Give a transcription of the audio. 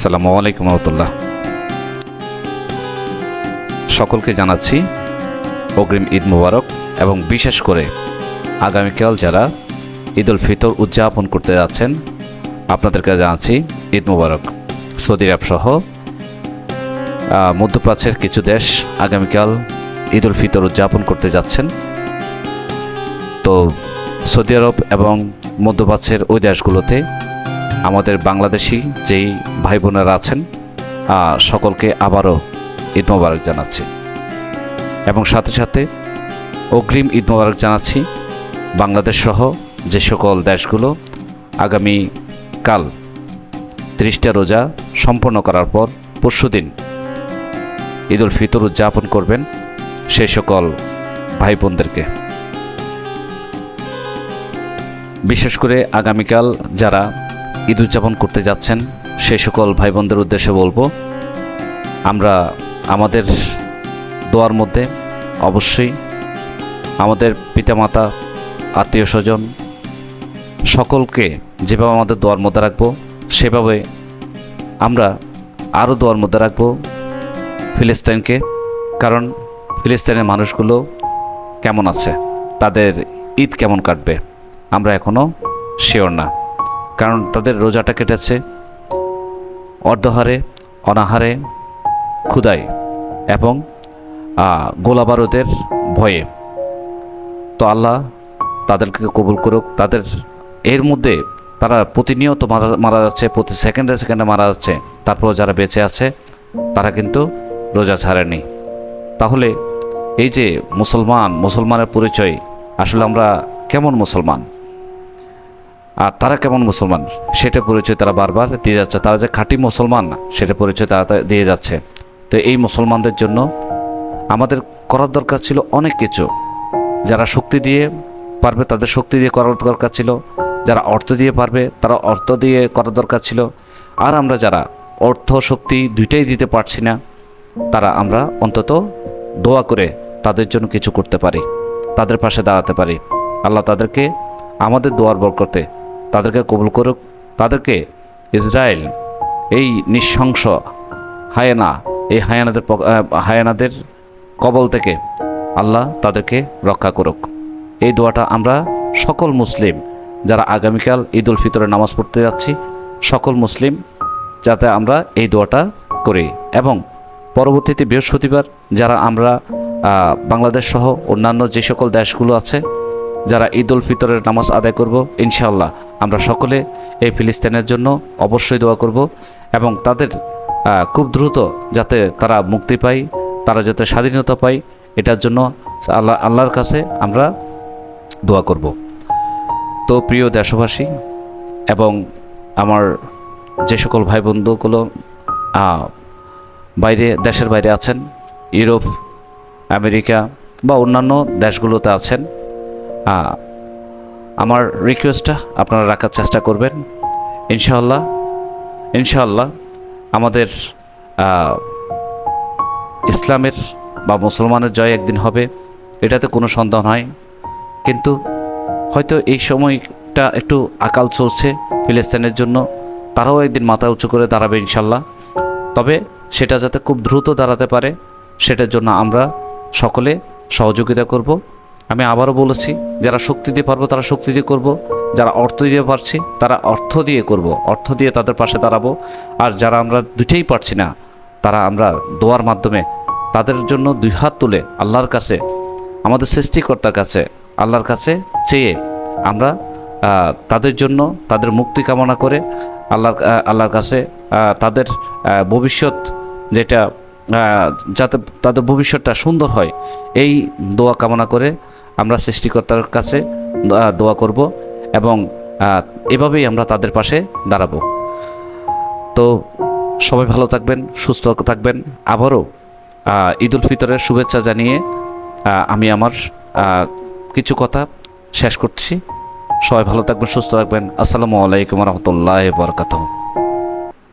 আসসালামু আলাইকুম রহমতুল্লাহ। সকলকে জানাচ্ছি অগ্রিম ঈদ মুবারক এবং বিশেষ করে আগামীকাল যারা ঈদ উল ফিতর উদযাপন করতে যাচ্ছেন, আপনাদেরকে জানাচ্ছি ঈদ মুবারক। সৌদি আরব সহ মধ্যপ্রাচ্যের কিছু দেশ আগামীকাল ঈদ উল ফিতর উদযাপন করতে যাচ্ছেন। তো সৌদি আরব এবং মধ্যপ্রাচ্যের ওই দেশগুলোতে আমাদের বাংলাদেশি যেই ভাই বোনেরা আছেন সকলকে আবারও ঈদ মোবারক জানাচ্ছি। এবং সাথে সাথে অগ্রিম ঈদ মোবারক জানাচ্ছি বাংলাদেশ সহ যে সকল দেশগুলো আগামী কাল ত্রিশটা রোজা সম্পন্ন করার পর পরশুদিন ঈদ উল ফিতর উদযাপন করবেন সেই সকল ভাই বোনদেরকে বিশেষ করে আগামীকাল যারা ঈদ উদযাপন করতে যাচ্ছেন সেই সকল ভাই বোনদের উদ্দেশ্যে বলব, আমরা আমাদের দোয়ার মধ্যে অবশ্যই আমাদের পিতামাতা, আত্মীয় স্বজন, সকলকে যেভাবে আমাদের দোয়ার মধ্যে রাখব, সেভাবে আমরা আরও দোয়ার মধ্যে রাখব ফিলিস্তিনকে, কারণ ফিলিস্তিনের মানুষগুলো কেমন আছে, তাদের ঈদ কেমন কাটবে, আমরা এখনও শিওর না। কারণ তাদের রোজাটা কেটেছে। অর্ধহারে, অনাহারে ক্ষুদায় এবং গোলাবারুদের ভয়ে। তো আল্লাহ তাদেরকে কবুল করুক। তাদের, এর মধ্যে তারা প্রতিনিয়ত মারা মারা যাচ্ছে, প্রতি সেকেন্ডে সেকেন্ডে মারা যাচ্ছে। তারপর যারা বেঁচে আছে, তারা কিন্তু রোজা ছাড়েনি। তাহলে এই যে মুসলমান, মুসলমানের পরিচয়, আসলে আমরা কেমন মুসলমান? আর তারা কেমন মুসলমান? সেটা পরিচয় তারা বারবার দিয়ে যাচ্ছে। তারা যে খাঁটি মুসলমান, সেটা পরিচয় তারা দিয়ে যাচ্ছে। তো এই মুসলমানদের জন্য আমাদের করার দরকার ছিল অনেক কিছু। যারা শক্তি দিয়ে পারবে, তাদের শক্তি দিয়ে করার দরকার ছিল। যারা অর্থ দিয়ে পারবে, তারা অর্থ দিয়ে করার দরকার ছিল। আর আমরা যারা অর্থ, শক্তি দুইটাই দিতে পারছি না, তারা আমরা অন্তত দোয়া করে তাদের জন্য কিছু করতে পারি, তাদের পাশে দাঁড়াতে পারি। আল্লাহ তাদেরকে আমাদের দোয়ার বরকতে তাদেরকে কবুল করুক। তাদেরকে ইসরায়েল, এই নৃশংস হায়ানা, এই হায়ানাদের হায়ানাদের কবল থেকে আল্লাহ তাদেরকে রক্ষা করুক। এই দোয়াটা আমরা সকল মুসলিম, যারা আগামীকাল ঈদ উল ফিতরের নামাজ পড়তে যাচ্ছি, সকল মুসলিম যাতে আমরা এই দোয়াটা করি। এবং পরবর্তীতে বৃহস্পতিবার যারা আমরা বাংলাদেশ সহ অন্যান্য যে সকল দেশগুলো আছে যারা ঈদ উল ফিতরের নামাজ আদায় করব, ইনশাআল্লাহ আমরা সকলে এই ফিলিস্তিনের জন্য অবশ্যই দোয়া করব এবং তাদের খুব দ্রুত যাতে তারা মুক্তি পায়, তারা যাতে স্বাধীনতা পায়, এটার জন্য আল্লাহ, আল্লাহর কাছে আমরা দোয়া করব। তো প্রিয় দেশবাসী এবং আমার যে সকল ভাই বন্ধুগুলো বাইরে, দেশের বাইরে আছেন, ইউরোপ, আমেরিকা বা অন্যান্য দেশগুলোতে আছেন আমার রিকোয়েস্টটা আপনারা রাখার চেষ্টা করবেন। ইনশাআল্লাহ ইনশাআল্লাহ আমাদের ইসলামের বা মুসলমানের জয় একদিন হবে, এটাতে কোনো সন্দেহ নয় কিন্তু হয়তো এই সময়টা একটু আকাল চলছে ফিলিস্তিনের জন্য, তারাও একদিন মাথা উঁচু করে দাঁড়াবে ইনশাল্লাহ তবে সেটা যাতে খুব দ্রুত দাঁড়াতে পারে, সেটার জন্য আমরা সকলে সহযোগিতা করব। আমি আবারও বলেছি, যারা শক্তি দিয়ে পারব, তারা শক্তি দিয়ে করব। যারা অর্থ দিয়ে পারছি, তারা অর্থ দিয়ে করব। অর্থ দিয়ে তাদের পাশে দাঁড়াবো। আর যারা আমরা দুটেই পারছি না, তারা আমরা দোয়ার মাধ্যমে তাদের জন্য দুই হাত তুলে আল্লাহর কাছে, আমাদের সৃষ্টিকর্তার কাছে, আল্লাহর কাছে চেয়ে আমরা তাদের জন্য তাদের মুক্তি কামনা করে আল্লাহর আল্লাহর কাছে তাদের ভবিষ্যৎ যেটা যাতে তাদের ভবিষ্যৎটা সুন্দর হয়। এই দোয়া কামনা করে আমরা সৃষ্টিকর্তার কাছে দোয়া- করব এবং এভাবেই আমরা তাদের পাশে দাঁড়াবো। তো সবাই ভালো থাকবেন, সুস্থ থাকবেন। আবারও ঈদ উল ফিতরের শুভেচ্ছা জানিয়ে আমি আমার কিছু কথা শেষ করছি। সবাই ভালো থাকবেন, সুস্থ থাকবেন। আসসালামু আলাইকুম রহমতুল্লাহ বরকাতহ।